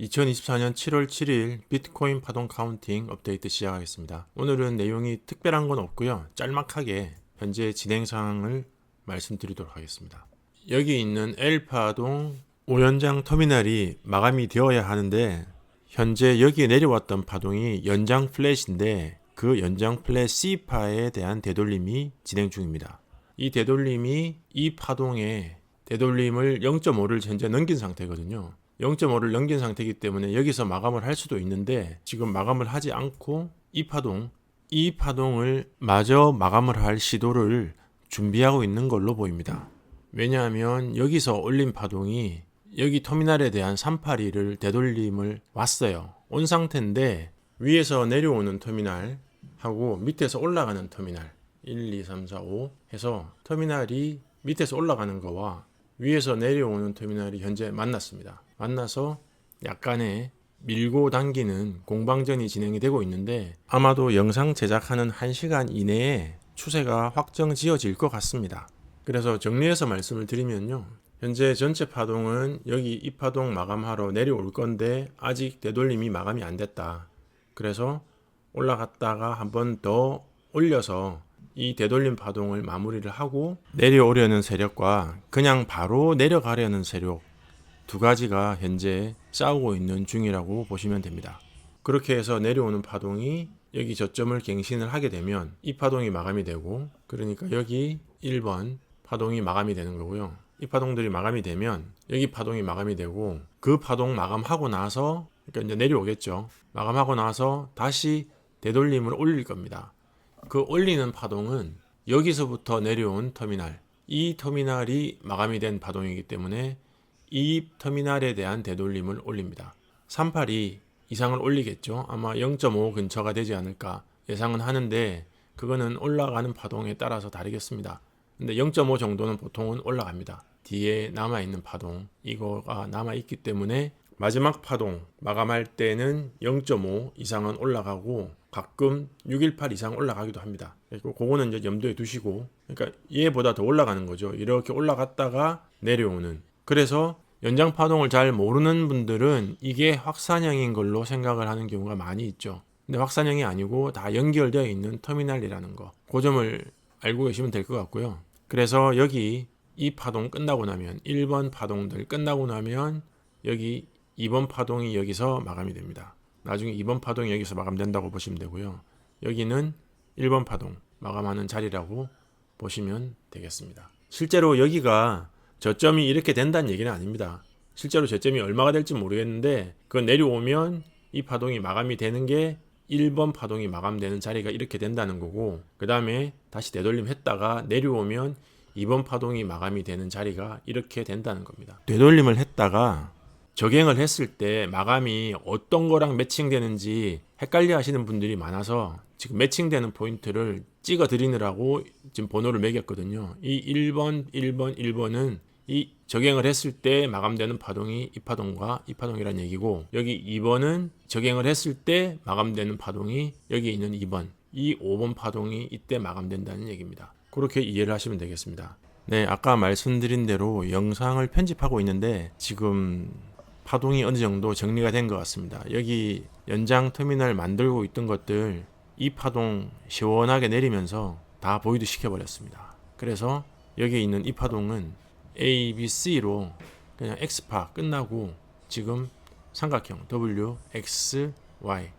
2024년 7월 7일 비트코인 파동 카운팅 업데이트 시작하겠습니다. 오늘은 내용이 특별한 건 없고요. 짤막하게 현재 진행 상황을 말씀드리도록 하겠습니다. 여기 있는 L 파동 5연장 터미널이 마감이 되어야 하는데 현재 여기에 내려왔던 파동이 연장 플랫인데 그 연장 플랫 C파에 대한 되돌림이 진행 중입니다. 이 되돌림이 이 파동에 되돌림을 0.5를 현재 넘긴 상태거든요. 0.5를 넘긴 상태이기 때문에 여기서 마감을 할 수도 있는데 지금 마감을 하지 않고 이 파동, 이 파동을 마저 마감을 할 시도를 준비하고 있는 걸로 보입니다. 왜냐하면 여기서 올린 파동이 여기 터미널에 대한 382를 되돌림을 왔어요. 온 상태인데 위에서 내려오는 터미널 하고 밑에서 올라가는 터미널 1, 2, 3, 4, 5 해서 터미널이 밑에서 올라가는 거와 위에서 내려오는 터미널이 현재 만났습니다. 만나서 약간의 밀고 당기는 공방전이 진행이 되고 있는데 아마도 영상 제작하는 1시간 이내에 추세가 확정 지어질 것 같습니다. 그래서 정리해서 말씀을 드리면요. 현재 전체 파동은 여기 이 파동 마감하러 내려올 건데 아직 되돌림이 마감이 안 됐다. 그래서 올라갔다가 한 번 더 올려서 이 되돌림 파동을 마무리를 하고 내려오려는 세력과 그냥 바로 내려가려는 세력 두 가지가 현재 싸우고 있는 중이라고 보시면 됩니다. 그렇게 해서 내려오는 파동이 여기 저점을 갱신을 하게 되면 이 파동이 마감이 되고 그러니까 여기 1번 파동이 마감이 되는 거고요. 이 파동들이 마감이 되면 여기 파동이 마감이 되고 그 파동 마감하고 나서 그러니까 이제 내려오겠죠. 마감하고 나서 다시 되돌림을 올릴 겁니다. 그 올리는 파동은 여기서부터 내려온 터미널 이 터미널이 마감이 된 파동이기 때문에 이 터미널에 대한 되돌림을 올립니다. 382 이상을 올리겠죠. 아마 0.5 근처가 되지 않을까 예상은 하는데 그거는 올라가는 파동에 따라서 다르겠습니다. 근데 0.5 정도는 보통은 올라갑니다. 뒤에 남아 있는 파동 이거가 남아 있기 때문에 마지막 파동 마감할 때는 0.5 이상은 올라가고 가끔 618 이상 올라가기도 합니다. 그거는 이제 염두에 두시고 그러니까 얘보다 더 올라가는 거죠. 이렇게 올라갔다가 내려오는 그래서 연장 파동을 잘 모르는 분들은 이게 확산형인 걸로 생각을 하는 경우가 많이 있죠. 근데 확산형이 아니고 다 연결되어 있는 터미널이라는 거. 그 점을 알고 계시면 될 것 같고요. 그래서 여기 이 파동 끝나고 나면 1번 파동들 끝나고 나면 여기 2번 파동이 여기서 마감이 됩니다. 나중에 2번 파동이 여기서 마감된다고 보시면 되고요. 여기는 1번 파동 마감하는 자리라고 보시면 되겠습니다. 실제로 여기가 저점이 이렇게 된다는 얘기는 아닙니다. 실제로 저점이 얼마가 될지 모르겠는데 그건 내려오면 이 파동이 마감이 되는 게 1번 파동이 마감되는 자리가 이렇게 된다는 거고 그 다음에 다시 되돌림 했다가 내려오면 2번 파동이 마감이 되는 자리가 이렇게 된다는 겁니다. 되돌림을 했다가 적행을 했을 때 마감이 어떤 거랑 매칭되는지 헷갈려 하시는 분들이 많아서 지금 매칭되는 포인트를 찍어 드리느라고 지금 번호를 매겼거든요. 이 1번, 1번, 1번은 이 적행을 했을 때 마감되는 파동이 이 파동과 이 파동이란 얘기고 여기 2번은 적행을 했을 때 마감되는 파동이 여기 있는 2번 이 5번 파동이 이때 마감된다는 얘기입니다. 그렇게 이해를 하시면 되겠습니다. 네, 아까 말씀드린 대로 영상을 편집하고 있는데 지금 파동이 어느 정도 정리가 된 것 같습니다. 여기 연장 터미널 만들고 있던 것들 이 파동 시원하게 내리면서 다 보이드 시켜버렸습니다. 그래서 여기 있는 이 파동은 A, B, C로 그냥 X파 끝나고 지금 삼각형 W, X, Y,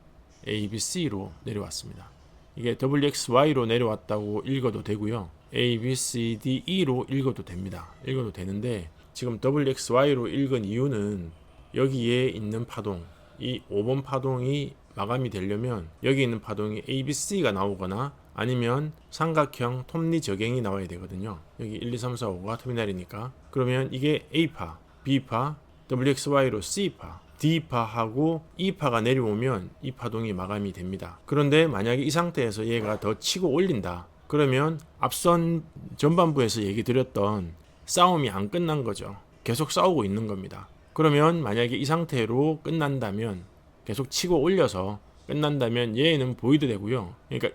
A, B, C로 내려왔습니다. 이게 W, X, Y로 내려왔다고 읽어도 되고요. A, B, C, D, E로 읽어도 됩니다. 읽어도 되는데 지금 W, X, Y로 읽은 이유는 여기에 있는 파동, 이 5번 파동이 마감이 되려면 여기 있는 파동이 A, B, C가 나오거나 아니면 삼각형 톱니 적행이 나와야 되거든요. 여기 1, 2, 3, 4, 5가 터미널이니까. 그러면 이게 A파, B파, WXY로 C파, D파하고 E파가 내려오면 이 파동이 마감이 됩니다. 그런데 만약에 이 상태에서 얘가 더 치고 올린다. 그러면 앞선 전반부에서 얘기 드렸던 싸움이 안 끝난 거죠. 계속 싸우고 있는 겁니다. 그러면 만약에 이 상태로 끝난다면 계속 치고 올려서 끝난다면 얘는 보이드 되고요. 그러니까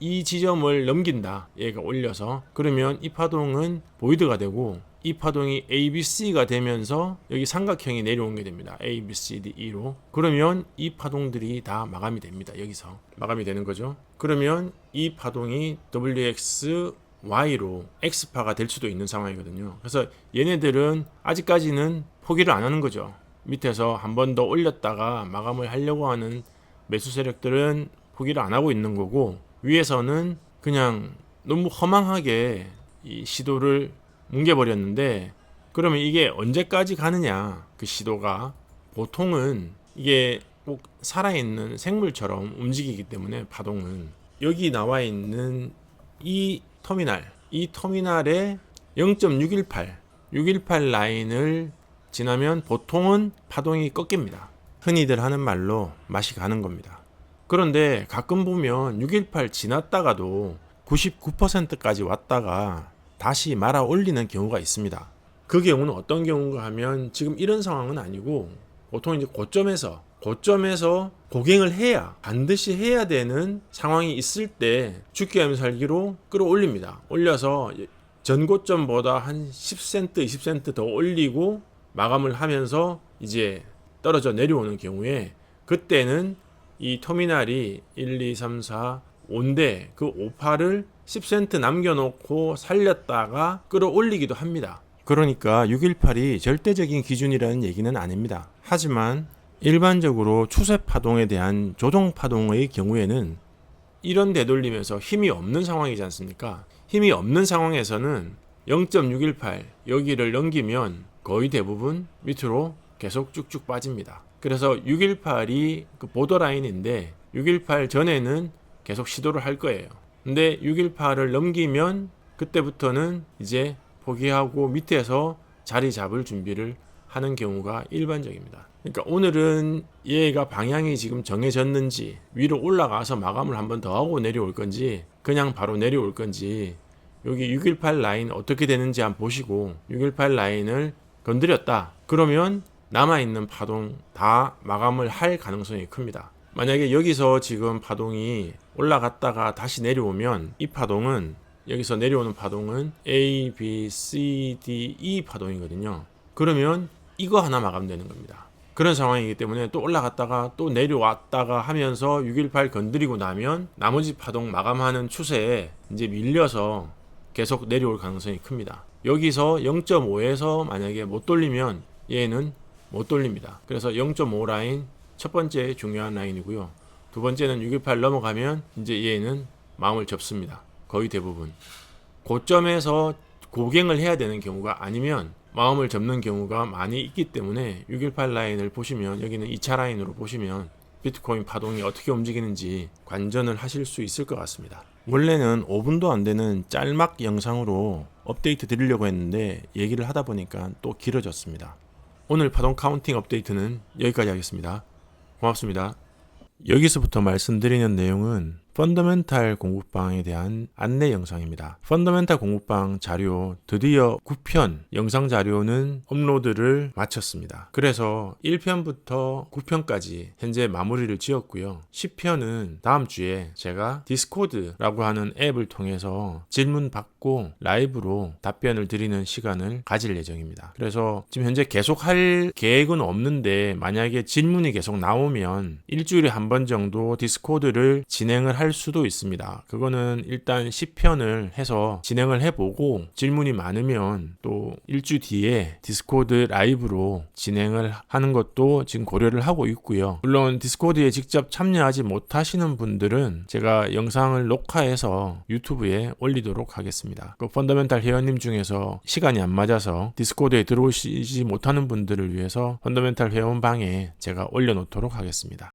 이, 이 지점을 넘긴다. 얘가 올려서 그러면 이 파동은 보이드가 되고 이 파동이 ABC가 되면서 여기 삼각형이 내려온 게 됩니다. A, B, C, D, E로. 그러면 이 파동들이 다 마감이 됩니다. 여기서 마감이 되는 거죠. 그러면 이 파동이 WX, Y로 X파가 될 수도 있는 상황이거든요. 그래서 얘네들은 아직까지는 포기를 안 하는 거죠. 밑에서 한 번 더 올렸다가 마감을 하려고 하는 매수 세력들은 포기를 안 하고 있는 거고 위에서는 그냥 너무 허망하게 이 시도를 뭉개버렸는데 그러면 이게 언제까지 가느냐 그 시도가 보통은 이게 꼭 살아있는 생물처럼 움직이기 때문에 파동은 여기 나와 있는 이 터미널 이 터미널에 0.618 618 라인을 지나면 보통은 파동이 꺾입니다. 흔히들 하는 말로 맛이 가는 겁니다. 그런데 가끔 보면 618 지났다가도 99%까지 왔다가 다시 말아 올리는 경우가 있습니다. 그 경우는 어떤 경우인가 하면 지금 이런 상황은 아니고 보통 이제 고점에서 고점에서 고갱을 해야 반드시 해야 되는 상황이 있을 때 죽기 하면 살기로 끌어올립니다. 올려서 전고점보다 한 10센트, 20센트 더 올리고 마감을 하면서 이제 떨어져 내려오는 경우에 그때는 이 터미널이 1, 2, 3, 4, 5인데 그 58을 10센트 남겨놓고 살렸다가 끌어올리기도 합니다. 그러니까 618이 절대적인 기준이라는 얘기는 아닙니다. 하지만 일반적으로 추세 파동에 대한 조정 파동의 경우에는 이런 되돌림에서 힘이 없는 상황이지 않습니까? 힘이 없는 상황에서는 0.618 여기를 넘기면 거의 대부분 밑으로 계속 쭉쭉 빠집니다. 그래서 618이 그 보더라인인데 618 전에는 계속 시도를 할 거예요. 근데 618을 넘기면 그때부터는 이제 포기하고 밑에서 자리 잡을 준비를 하는 경우가 일반적입니다. 그러니까 오늘은 얘가 방향이 지금 정해졌는지 위로 올라가서 마감을 한번 더 하고 내려올 건지 그냥 바로 내려올 건지 여기 618 라인 어떻게 되는지 한번 보시고 618 라인을 건드렸다. 그러면 남아있는 파동 다 마감을 할 가능성이 큽니다. 만약에 여기서 지금 파동이 올라갔다가 다시 내려오면 이 파동은 여기서 내려오는 파동은 A, B, C, D, E 파동이거든요. 그러면 이거 하나 마감되는 겁니다. 그런 상황이기 때문에 또 올라갔다가 또 내려왔다가 하면서 618 건드리고 나면 나머지 파동 마감하는 추세에 이제 밀려서 계속 내려올 가능성이 큽니다. 여기서 0.5에서 만약에 못 돌리면 얘는 못 돌립니다. 그래서 0.5 라인 첫 번째 중요한 라인이고요. 두 번째는 618 넘어가면 이제 얘는 마음을 접습니다. 거의 대부분. 고점에서 고갱을 해야 되는 경우가 아니면 마음을 접는 경우가 많이 있기 때문에 618 라인을 보시면 여기는 2차 라인으로 보시면 비트코인 파동이 어떻게 움직이는지 관전을 하실 수 있을 것 같습니다. 원래는 5분도 안 되는 짤막 영상으로 업데이트 드리려고 했는데 얘기를 하다 보니까 또 길어졌습니다. 오늘 파동 카운팅 업데이트는 여기까지 하겠습니다. 고맙습니다. 여기서부터 말씀드리는 내용은 펀더멘탈 공부방에 대한 안내 영상입니다. 펀더멘탈 공부방 자료 드디어 9편 영상 자료는 업로드를 마쳤습니다. 그래서 1편부터 9편까지 현재 마무리를 지었고요. 10편은 다음 주에 제가 디스코드라고 하는 앱을 통해서 질문 받고 라이브로 답변을 드리는 시간을 가질 예정입니다. 그래서 지금 현재 계속 할 계획은 없는데 만약에 질문이 계속 나오면 일주일에 한 번 정도 디스코드를 진행을 할 수도 있습니다. 그거는 일단 10편을 해서 진행을 해보고 질문이 많으면 또 일주 뒤에 디스코드 라이브로 진행을 하는 것도 지금 고려를 하고 있고요. 물론 디스코드에 직접 참여하지 못하시는 분들은 제가 영상을 녹화해서 유튜브에 올리도록 하겠습니다. 그 펀더멘탈 회원님 중에서 시간이 안 맞아서 디스코드에 들어오시지 못하는 분들을 위해서 펀더멘탈 회원방에 제가 올려놓도록 하겠습니다.